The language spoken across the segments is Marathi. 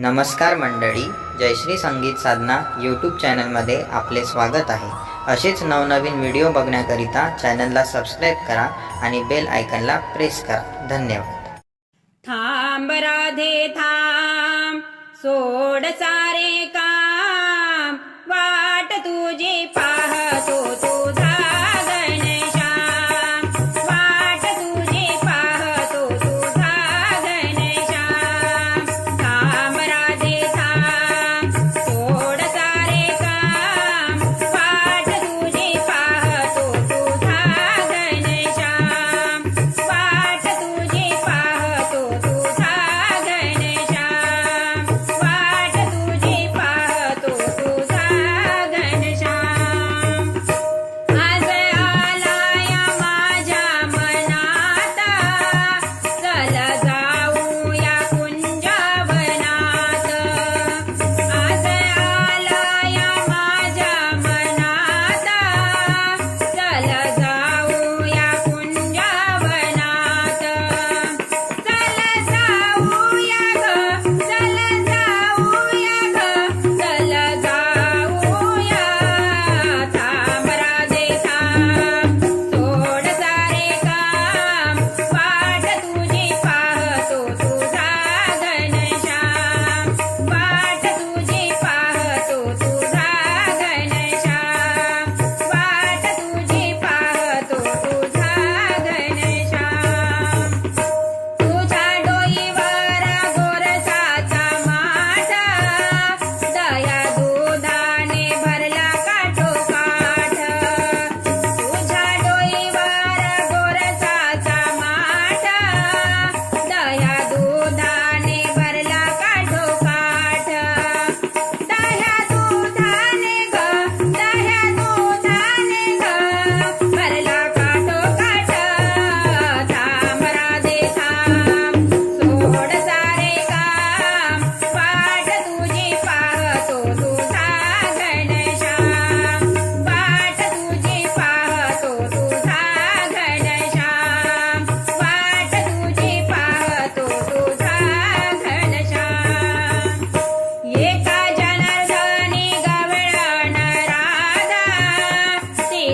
नमस्कार मंडळी जयश्री संगीत साधना यूट्यूब चॅनलमध्ये आपले स्वागत आहे. असेच नवनवीन व्हिडिओ बघण्याकरिता चॅनलला सबस्क्राईब करा आणि बेल आयकनला प्रेस करा. धन्यवाद. थांब राधे थांब सोड सारे का?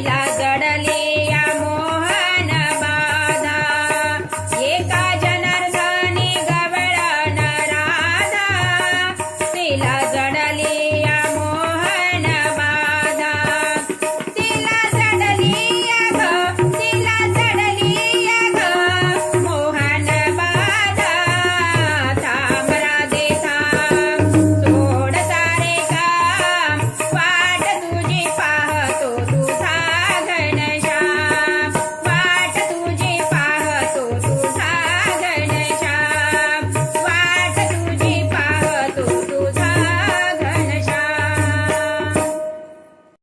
olhada.